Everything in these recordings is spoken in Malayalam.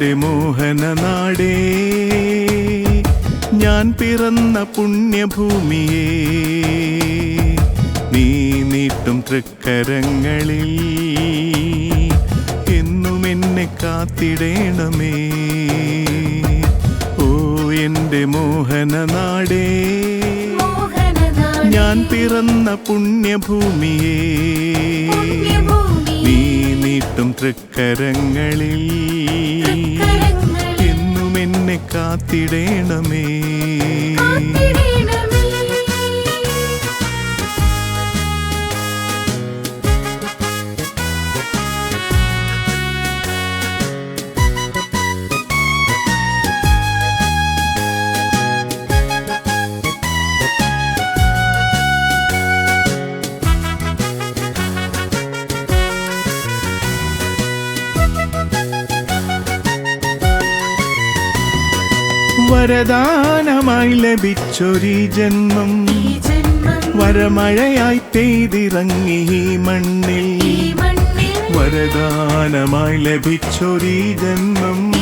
എന്റെ മോഹന നാടേ ഞാൻ പിറന്ന പുണ്യഭൂമിയേ നീ നീട്ടും തൃക്കരങ്ങളിൽ എന്നും എന്നെ കാത്തിടേണമേ. ഓ എന്റെ മോഹന നാടേ മോഹനനാടേ ഞാൻ പിറന്ന പുണ്യഭൂമിയേ പുണ്യഭൂമി നീ നീട്ടും തൃക്കരങ്ങളിൽ. എന്നും എന്നെ കാത്തിടണമേ. വരദാനമായി ലഭിച്ചൊരു ജന്മം. വരമഴയായി പെയ്തിറങ്ങി ഈ മണ്ണിൽ. വരദാനമായി ലഭിച്ചൊരു ജന്മം.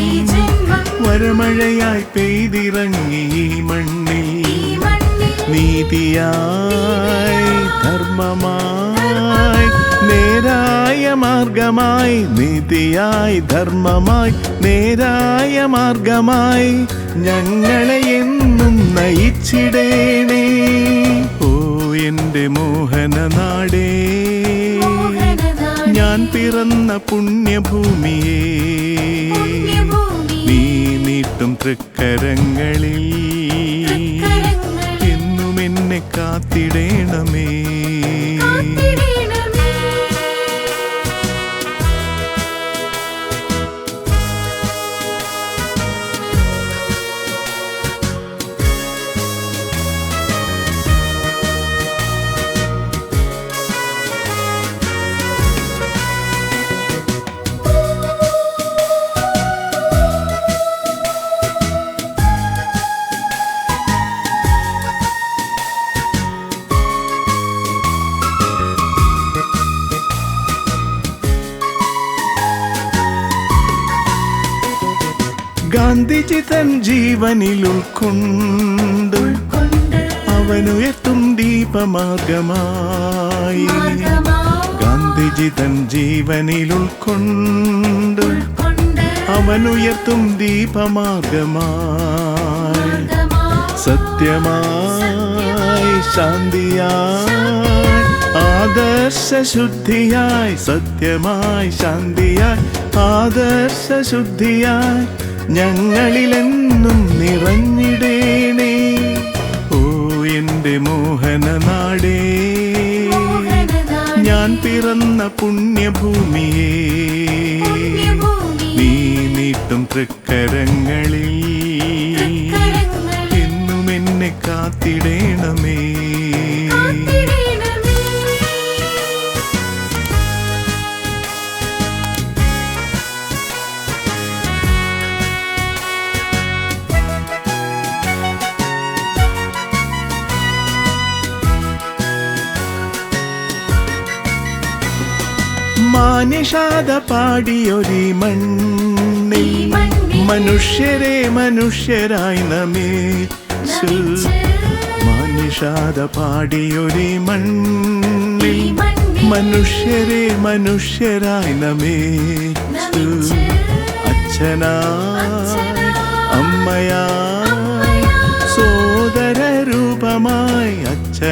വരമഴയായി പെയ്തിറങ്ങി ഈ മണ്ണിൽ നീതിയായി ധർമ്മമായി നേരായ മാർഗമായി നീതിയായി ധർമ്മമായി നേരായ മാർഗമായി ഞങ്ങളെ എന്നും നയിച്ചിടേണേ. ഓ എന്റെ മോഹന നാടേ. ഞാൻ പിറന്ന പുണ്യഭൂമിയെ. പുണ്യഭൂമി നീ നീട്ടും തൃക്കരങ്ങളിൽ. എന്നും എന്നെ കാത്തിടണമേ. ഗാന്ധിജി തൻ ജീവനിൽ ഉൾക്കൊണ്ട് കൊണ്ട് അവനുയർത്തും ദീപമാർഗമായി. ഗാന്ധിജി തൻ ജീവനിൽ ഉൾക്കൊണ്ട് കൊണ്ട് അവനുയർത്തും ദീപമാർഗമായി. സത്യമായി ശാന്തിയായി ആദർശ ശുദ്ധിയായി സത്യമായി ശാന്തിയായി ആദർശ ശുദ്ധിയായി ഞങ്ങളിലെന്നും നിറഞ്ഞിടേണേ. ഓ എന്റെ മോഹന നാടേ. ഞാൻ പിറന്ന പുണ്യഭൂമിയെ. നീ നീട്ടും തൃക്കരങ്ങളിൽ. എന്നും എന്നെ കാത്തിടണമേ. മാനിഷാദ പാടിയൊരി മണ്ണിൽ മനുഷ്യരെ മനുഷ്യരായി നമേച്ചു. മാനിഷാദ പാടിയൊരി മണ്ണിൽ മനുഷ്യരെ മനുഷ്യരായി നമേ അച്ഛനായി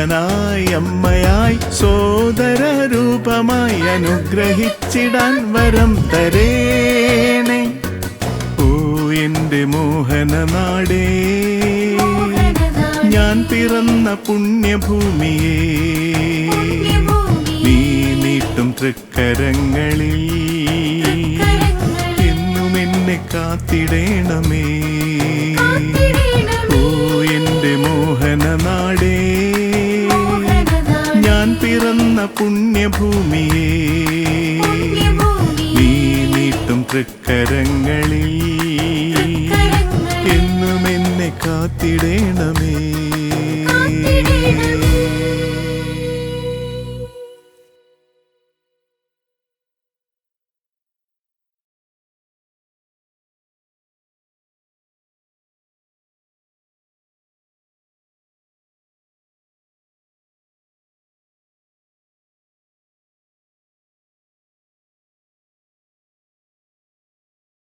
അച്ഛനായി അമ്മയായി സോദര രൂപമായി അനുഗ്രഹിച്ചിടാൻ വരം തരേണേ. ഓ എന്റെ മോഹന നാടേ ഞാൻ പിറന്ന പുണ്യഭൂമിയേ നീ നീട്ടും തൃക്കരങ്ങളിൽ എന്നും എന്നെ കാത്തിടേണമേ. തൃക്കരങ്ങളിൽ എന്നും എന്നെ കാത്തിടേണമേ.